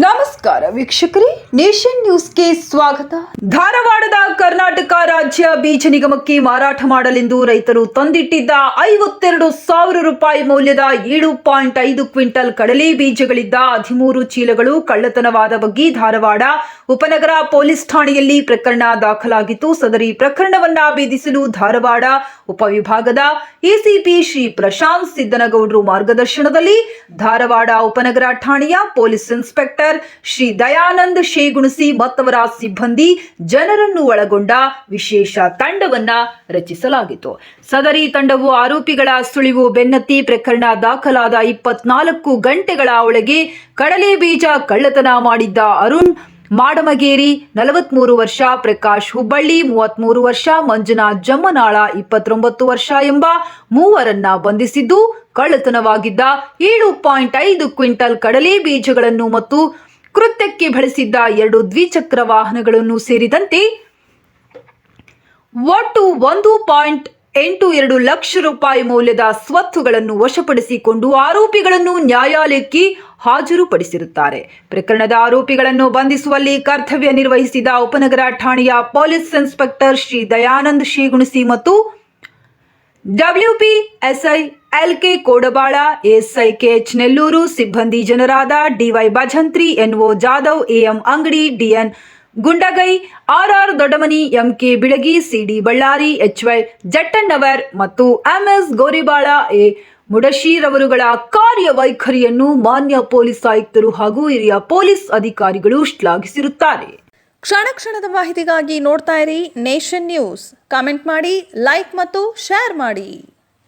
ನಮಸ್ಕಾರ ವೀಕ್ಷಕರೇ, ನೇಷನ್ ನ್ಯೂಸ್ಗೆ ಸ್ವಾಗತ. ಧಾರವಾಡದ ಕರ್ನಾಟಕ ರಾಜ್ಯ ಬೀಜ ನಿಗಮಕ್ಕೆ ಮಾರಾಟ ಮಾಡಲೆಂದು ರೈತರು ತಂದಿಟ್ಟಿದ್ದ ಐವತ್ತೆರಡು ಸಾವಿರ ರೂಪಾಯಿ ಮೌಲ್ಯದ ಏಳು ಪಾಯಿಂಟ್ ಐದು ಕ್ವಿಂಟಲ್ ಕಡಲೆ ಬೀಜಗಳಿದ್ದ ಹದಿಮೂರು ಚೀಲಗಳು ಕಳ್ಳತನವಾದ ಬಗ್ಗೆ ಧಾರವಾಡ ಉಪನಗರ ಪೊಲೀಸ್ ಠಾಣೆಯಲ್ಲಿ ಪ್ರಕರಣ ದಾಖಲಾಗಿತ್ತು. ಸದರಿ ಪ್ರಕರಣವನ್ನ ಭೇದಿಸಲು ಧಾರವಾಡ ಉಪವಿಭಾಗದ ಎಸಿಪಿ ಶ್ರೀ ಪ್ರಶಾಂತ್ ಸಿದ್ದನಗೌಡರು ಮಾರ್ಗದರ್ಶನದಲ್ಲಿ ಧಾರವಾಡ ಉಪನಗರ ಠಾಣೆಯ ಪೊಲೀಸ್ ಇನ್ಸ್ಪೆಕ್ಟರ್ ಶ್ರೀ ದಯಾನಂದ್ ಶೇಗುಣಸಿ ಮತ್ತವರ ಸಿಬ್ಬಂದಿ ಜನರನ್ನು ಒಳಗೊಂಡ ವಿಶೇಷ ತಂಡವನ್ನ ರಚಿಸಲಾಗಿತ್ತು. ಸದರಿ ತಂಡವು ಆರೋಪಿಗಳ ಸುಳಿವು ಬೆನ್ನತ್ತಿ ಪ್ರಕರಣ ದಾಖಲಾದ ಇಪ್ಪತ್ನಾಲ್ಕು ಗಂಟೆಗಳ ಒಳಗೆ ಕಡಲೆ ಬೀಜ ಕಳ್ಳತನ ಮಾಡಿದ್ದ ಅರುಣ್ ಮಾಡಮಗೇರಿ ನಲವತ್ಮೂರು ವರ್ಷ, ಪ್ರಕಾಶ್ ಹುಬ್ಬಳ್ಳಿ ಮೂವತ್ಮೂರು ವರ್ಷ, ಮಂಜುನಾಥ್ ಜಮ್ಮನಾಳ ಇಪ್ಪತ್ತೊಂಬತ್ತು ವರ್ಷ ಎಂಬ ಮೂವರನ್ನ ಬಂಧಿಸಿದ್ದು ಕಳ್ಳತನವಾಗಿದ್ದ ಏಳು ಪಾಯಿಂಟ್ ಐದು ಕ್ವಿಂಟಲ್ ಕಡಲೆ ಬೀಜಗಳನ್ನು ಮತ್ತು ಕೃತ್ಯಕ್ಕೆ ಬಳಸಿದ್ದ ಎರಡು ದ್ವಿಚಕ್ರ ವಾಹನಗಳನ್ನು ಸೇರಿದಂತೆ ಒಟ್ಟು ಒಂದು ಪಾಯಿಂಟ್ ಎಂಟು ಎರಡು ಲಕ್ಷ ರೂಪಾಯಿ ಮೌಲ್ಯದ ಸ್ವತ್ತುಗಳನ್ನು ವಶಪಡಿಸಿಕೊಂಡು ಆರೋಪಿಗಳನ್ನು ನ್ಯಾಯಾಲಯಕ್ಕೆ ಹಾಜರುಪಡಿಸಿರುತ್ತಾರೆ. ಪ್ರಕರಣದ ಆರೋಪಿಗಳನ್ನು ಬಂಧಿಸುವಲ್ಲಿ ಕರ್ತವ್ಯ ನಿರ್ವಹಿಸಿದ ಉಪನಗರ ಠಾಣೆಯ ಪೊಲೀಸ್ ಇನ್ಸ್ಪೆಕ್ಟರ್ ಶ್ರೀ ದಯಾನಂದ್ ಶ್ರೀಗುಣಸಿ ಮತ್ತು WPSI LK Kodabal, SI KH Nellore, ಸಿಬ್ಬಂದಿ ಜನರಾದ DY Bhajantri NO Jadhav AM Angadi DN Gundagai, RR Doddamani, MK Bilagi, CD Ballari, HY Jattannavar ಮತ್ತು ಎಂಎಸ್ ಗೋರಿಬಾಳ ಎ ಮುಡಶೀರವರುಗಳ ಕಾರ್ಯವೈಖರಿಯನ್ನು ಮಾನ್ಯ ಪೊಲೀಸ್ ಆಯುಕ್ತರು ಹಾಗೂ ಹಿರಿಯ ಪೊಲೀಸ್ ಅಧಿಕಾರಿಗಳು ಶ್ಲಾಘಿಸಿರುತ್ತಾರೆ. ಕ್ಷಣ ಕ್ಷಣದ ಮಾಹಿತಿಗಾಗಿ ನೋಡ್ತಾ ಇರಿ ನೇಷನ್ ನ್ಯೂಸ್. ಕಾಮೆಂಟ್ ಮಾಡಿ, ಲೈಕ್ ಮತ್ತು ಶೇರ್ ಮಾಡಿ.